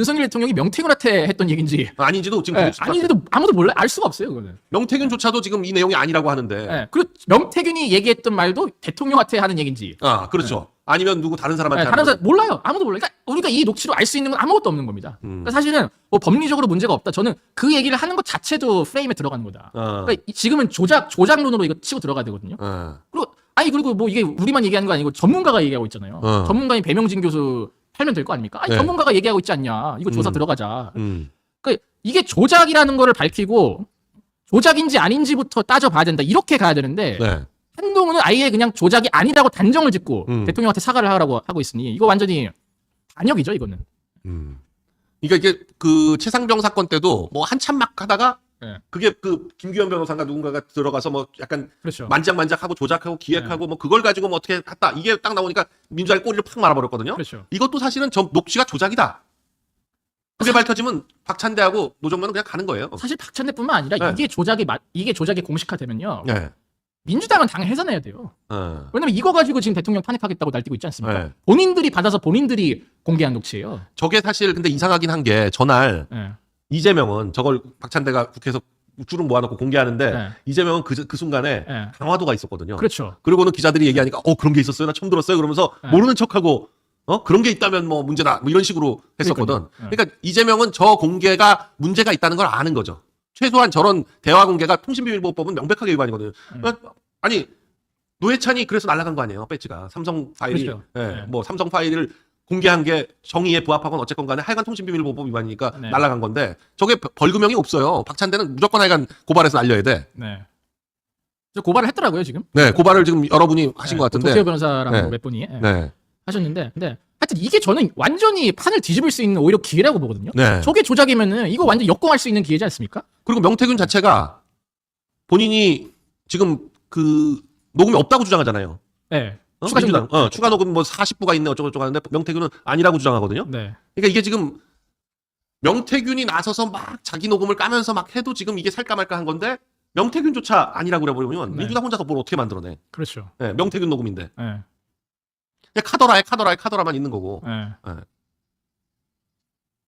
윤석열 대통령이 명태균 한테 했던 얘기인지 아닌지도 지금 예, 아닌지도 아무도 몰라 알 수가 없어요 그거는. 명태균조차도 지금 이 내용이 아니라고 하는데. 예, 그리고 명태균이 얘기했던 말도 대통령한테 하는 얘기인지 아 그렇죠. 아니면 누구 다른 사람한테 예, 하는 다른 거죠. 사람 몰라요. 아무도 몰라요. 그러니까 우리가 이 녹취로 알 수 있는 건 아무것도 없는 겁니다. 음. 그러니까 사실은 뭐 법리적으로 문제가 없다. 저는 그 얘기를 하는 것 자체도 프레임에 들어가는 거다. 어. 그러니까 이- 지금은 조작 조작론으로 이거 치고 들어가야 되거든요. 어. 그리고 아니 그리고 뭐 이게 우리만 얘기하는 거 아니고 전문가가 얘기하고 있잖아요. 어. 전문가인 배명진 교수 팔면 될 거 아닙니까? 아니 네. 전문가가 얘기하고 있지 않냐. 이거 조사 음. 들어가자. 음. 그러니까 이게 조작이라는 거를 밝히고 조작인지 아닌지부터 따져봐야 된다. 이렇게 가야 되는데 네. 한동훈은 아예 그냥 조작이 아니라고 단정을 짓고 음. 대통령한테 사과를 하라고 하고 있으니 이거 완전히 반역이죠 이거는. 음. 그러니까 이게 그 최상병 사건 때도 뭐 한참 막 하다가 네. 그게 그 김규현 변호사가 누군가가 들어가서 뭐 약간 그렇죠. 만작만작하고 조작하고 기획하고 뭐 그걸 가지고 뭐 어떻게 했다 이게 딱 나오니까 민주당이 꼬리를 팍 말아버렸거든요. 그렇죠. 이것도 사실은 저 녹취가 조작이다. 그게 밝혀지면 박찬대하고 노정면은 그냥 가는 거예요. 사실 박찬대뿐만 아니라 네. 이게 조작이 마- 이게 조작이 공식화되면요 네. 민주당은 당연 해산해야 돼요. 어. 왜냐면 이거 가지고 지금 대통령 탄핵하겠다고 날뛰고 있지 않습니까? 네. 본인들이 받아서 본인들이 공개한 녹취예요. 저게 사실 근데 이상하긴 한게 전날 예. 이재명은 저걸 박찬대가 국회에서 줄은 모아놓고 공개하는데 네. 이재명은 그, 그 순간에 예. 강화도가 있었거든요. 그렇죠. 그리고는 기자들이 얘기하니까 어 그런 게 있었어요 나 처음 들었어요 그러면서 네. 모르는 척하고 어 그런 게 있다면 뭐 문제다 뭐 이런 식으로 했었거든. 네. 그러니까 이재명은 저 공개가 문제가 있다는 걸 아는 거죠 최소한 저런 대화 공개가 통신비밀보호법은 명백하게 위반이거든요 음. 아니 노회찬이 그래서 날아간 거 아니에요 배지가 삼성 파일이 그렇죠. 예, 네. 뭐 삼성 파일을 공개한 게 정의에 부합하건 어쨌건 간에 하여간 통신비밀보호법 위반이니까 네. 날아간 건데 저게 벌금형이 없어요 박찬대는 무조건 하여간 고발해서 날려야 돼 네. 저 고발을 했더라고요 지금. 네, 고발을 지금 여러분이 하신 것 같은데 도태호 변호사랑 네. 몇 분이 예, 네. 하셨는데, 근데 하여튼 이게 저는 완전히 판을 뒤집을 수 있는 오히려 기회라고 보거든요. 네. 저게 조작이면은 이거 완전 역공할 수 있는 기회지 않습니까? 그리고 명태균 자체가 본인이 지금 그 녹음이 없다고 주장하잖아요. 네. 어? 추가 민주당. 정보. 어, 추가 녹음 뭐 40부가 있네 어쩌고저쩌고 하는데 명태균은 아니라고 주장하거든요. 네. 그러니까 이게 지금 명태균이 나서서 막 자기 녹음을 까면서 막 해도 지금 이게 살까 말까 한 건데 명태균조차 아니라고 그래버리면 네. 민주당 혼자서 뭘 어떻게 만들어내. 그렇죠. 네, 명태균 녹음인데. 네. 그냥 카더라에 카더라에 카더라만 있는 거고. 네. 네.